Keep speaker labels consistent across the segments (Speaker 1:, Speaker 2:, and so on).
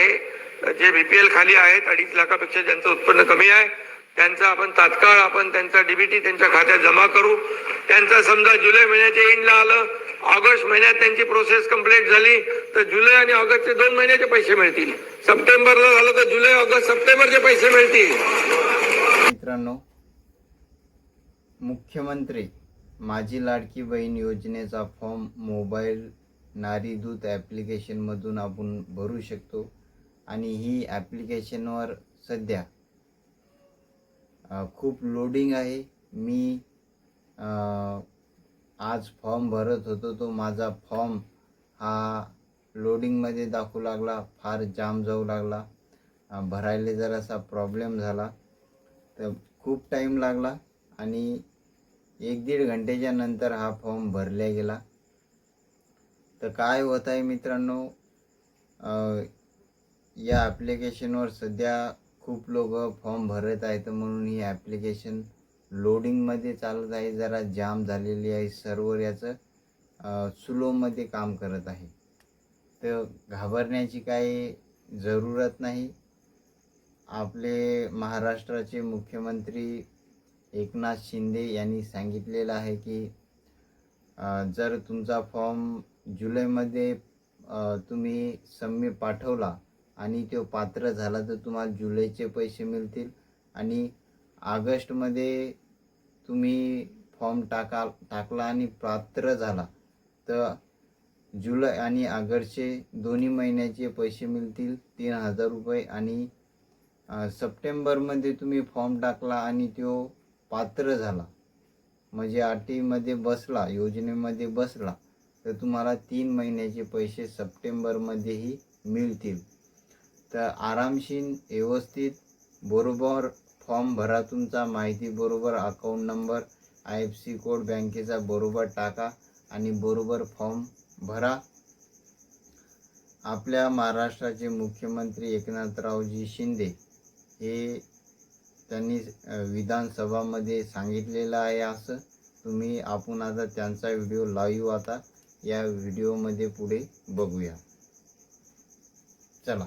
Speaker 1: आहे. जे बीपीएल खाली आहेत अडीच लाखापेक्षा ज्यांचं उत्पन्न कमी आहे त्यांचा आपण तात्काळ आपण त्यांचा डीबीटी त्यांच्या खात्यात जमा करू. त्यांचा समजा जुलै महिन्याच्या एंडला आलं ऑगस्ट महिन्यात त्यांची प्रोसेस कंप्लीट झाली तर जुलै आणि ऑगस्टचे दोन महिन्याचे पैसे मिळतील. सप्टेंबरला झालं तर जुलै ऑगस्ट सप्टेंबरचे पैसे मिळतील.
Speaker 2: मित्रांनो मुख्यमंत्री माझी लाडकी बहीण योजनेचा फॉर्म मोबाईल नारीदूत ॲप्लिकेशनमधून आपण भरू शकतो. आणि ही ॲप्लिकेशनवर सध्या खूप लोडिंग आहे. मी आज फॉर्म भरत होतो तो माझा फॉर्म हा लोडिंगमध्ये दाखवू लागला फार जाम जाऊ लागला. भरायला जरासा प्रॉब्लेम झाला. तर खूप टाईम लागला आणि एक दीड घंटेच्या नंतर हा फॉर्म भरला गेला. तर काय होत आहे मित्रांनो या ॲप्लिकेशनवर सध्या खूप लोक फॉर्म भरत आहेत म्हणून ही ॲप्लिकेशन लोडिंगमध्ये चालत आहे. जरा जाम झालेली आहे सर्वर याचं. स्लोमध्ये काम करत आहे. तर घाबरण्याची काही जरूरत नाही. आपले महाराष्ट्राचे मुख्यमंत्री एकनाथ शिंदे यांनी सांगितलेलं आहे की जर तुमचा फॉर्म जुलैमध्ये तुम्ही सम्मी पाठवला आणि तो पात्र झाला तर तुम्हाला जुलैचे पैसे मिळतील. आणि ऑगस्टमध्ये तुम्ही फॉर्म टाका टाकला आणि पात्र झाला. तर जुलै आणि ऑगस्टचे दोन्ही महिन्याचे पैसे मिळतील तीन हजार रुपये. आणि सप्टेंबरमध्ये तुम्ही फॉर्म टाकला आणि तो पात्र झाला. म्हणजे आटीमध्ये बसला योजनेमध्ये बसला. तर तुम्हाला तीन महिन्याचे पैसे सप्टेंबरमध्येही मिळतील. तर आरामशीन व्यवस्थित बरोबर फॉर्म भरा तुमचा माहिती बरोबर account number I F C code बँकेचा बरोबर टाका आणि बरोबर फॉर्म भरा. आपल्या महाराष्ट्राचे मुख्यमंत्री एकनाथरावजी शिंदे हे त्यांनी विधानसभामध्ये सांगितलेलं आहे असं. तुम्ही आपण आता त्यांचा व्हिडिओ लाईव्ह आता या व्हिडिओमध्ये पुढे बघूया. चला.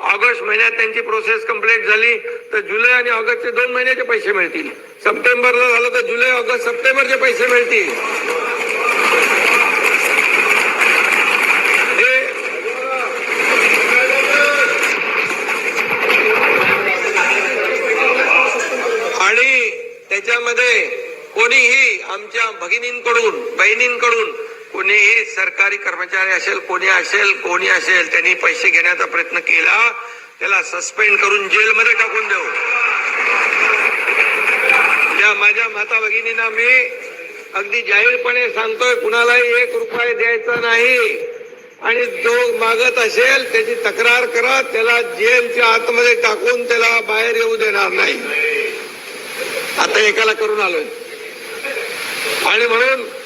Speaker 1: ऑगस्ट महिन्यात त्यांची प्रोसेस कंप्लीट झाली तर जुलै आणि ऑगस्टचे दोन महिन्याचे पैसे मिळतील. सप्टेंबरला झालं तर जुलै ऑगस्ट सप्टेंबरचे पैसे मिळतील. हे आणि त्याच्यामध्ये कोणीही आमच्या भगिनींकडून बहिणींकडून कोणीही सरकारी कर्मचारी असेल कोणी असेल कोणी असेल त्यांनी पैसे घेण्याचा प्रयत्न केला त्याला सस्पेंड करून जेलमध्ये टाकून देऊ. या माझ्या माता भगिनींना मी अगदी जाहीरपणे सांगतोय कुणालाही एक रुपये द्यायचा नाही. आणि जो मागत असेल त्याची तक्रार करा त्याला जेलच्या आतमध्ये टाकून त्याला बाहेर येऊ देणार नाही. आता एकाला करून आलोय. आणि म्हणून